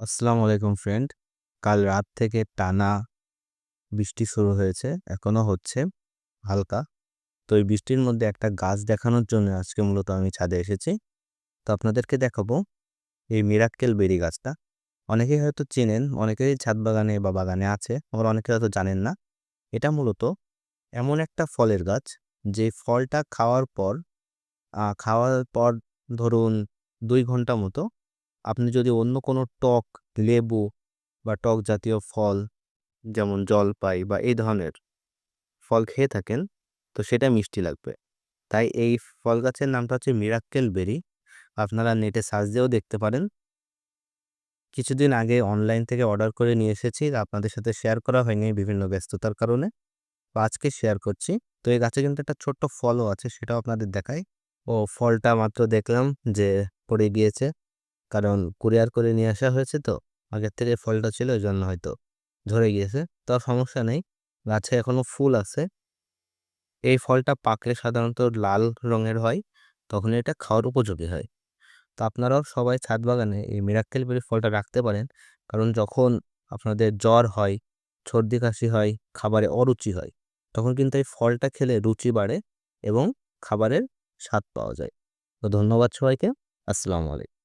আসসালামু আলাইকুম ফ্রেন্ড। কাল রাত থেকে টানা বৃষ্টি শুরু হয়েছে, এখনও হচ্ছে হালকা। তো এই বৃষ্টির মধ্যে একটা গাছ দেখানোর জন্য আজকে মূলত আমি ছাদে এসেছি। তো আপনাদেরকে দেখাবো এই মিরাক্কেল বেরি গাছটা। অনেকেই হয়তো চেনেন, অনেকেই ছাদ বাগানে বা বাগানে আছে, আবার অনেকে হয়তো জানেন না। এটা মূলত এমন একটা ফলের গাছ, যে ফলটা খাওয়ার পর খাওয়ার পর ধরুন দুই ঘণ্টা মতো আপনি যদি অন্য কোনো টক, লেবু বা টক জাতীয় ফল, যেমন জলপাই বা এই ধরনের ফল খেয়ে থাকেন, তো সেটা মিষ্টি লাগবে। তাই এই ফল গাছের নামটা হচ্ছে মিরাক্কেল বেরি। আপনারা নেটে সার্চ দিয়েও দেখতে পারেন। কিছুদিন আগে অনলাইন থেকে অর্ডার করে নিয়ে এসেছি, আপনাদের সাথে শেয়ার করা হয়নি বিভিন্ন ব্যস্ততার কারণে। তো আজকে শেয়ার করছি। তো এই গাছে কিন্তু একটা ছোট্ট ফলও আছে, সেটাও আপনাদের দেখাই। ও ফলটা মাত্র দেখলাম যে পড়ে গিয়েছে। কারণ কুরিয়ার করে নিয়ে আসা হয়েছে তো, আগের থেকে ফলটা ছিল ওই জন্য হয়তো ঝরে গিয়েছে। তো সমস্যা নেই, গাছে এখনও ফুল আছে। এই ফলটা পাকলে সাধারণত লাল রঙের হয়, তখন এটা খাওয়ার উপযোগী হয়। তো আপনারাও সবাই ছাদ বাগানে এই মিরাক্কেল বেরি ফলটা রাখতে পারেন, কারণ যখন আপনাদের জ্বর হয়, সর্দি কাশি হয়, খাবারে অরুচি হয়, তখন কিন্তু এই ফলটা খেলে রুচি বাড়ে এবং খাবারের স্বাদ পাওয়া যায়। তো ধন্যবাদ সবাইকে, আসসালামু আলাইকুম।